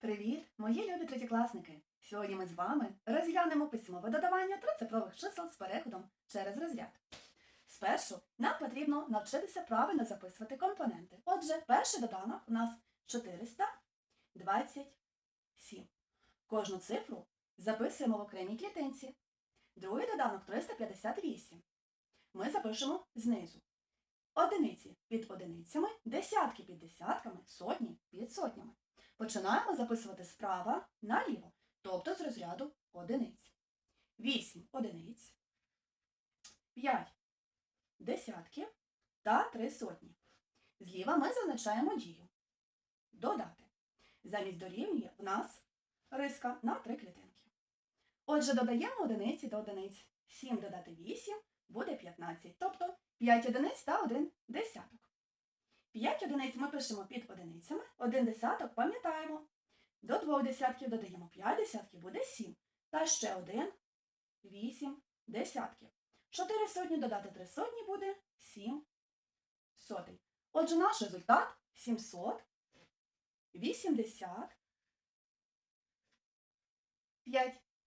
Привіт, мої любі третєкласники! Сьогодні ми з вами розглянемо письмове додавання трицифрових чисел з переходом через розряд. Спершу нам потрібно навчитися правильно записувати компоненти. Отже, перший доданок у нас 427. Кожну цифру записуємо в окремій клітинці. Другий доданок 358. Ми запишемо знизу. Одиниці під одиницями, десятки під десятками, сотні під сотнями. Починаємо записувати справа наліво, тобто з розряду одиниць. 8 одиниць, 5 десятків та 3 сотні. Зліва ми зазначаємо дію. Додати. Замість дорівнює в нас риска на 3 клітинки. Отже, додаємо одиниці до одиниць. 7 додати 8 буде 15, тобто 5 одиниць та 1 десяток. 5 одиниць ми пишемо під одиницями, 1 десяток пам'ятаємо. До 2 десятків додаємо 5 десятків, буде 7. Та ще 1, 8 десятків. 4 сотні додати 3 сотні буде 7 сотень. Отже, наш результат 780 5.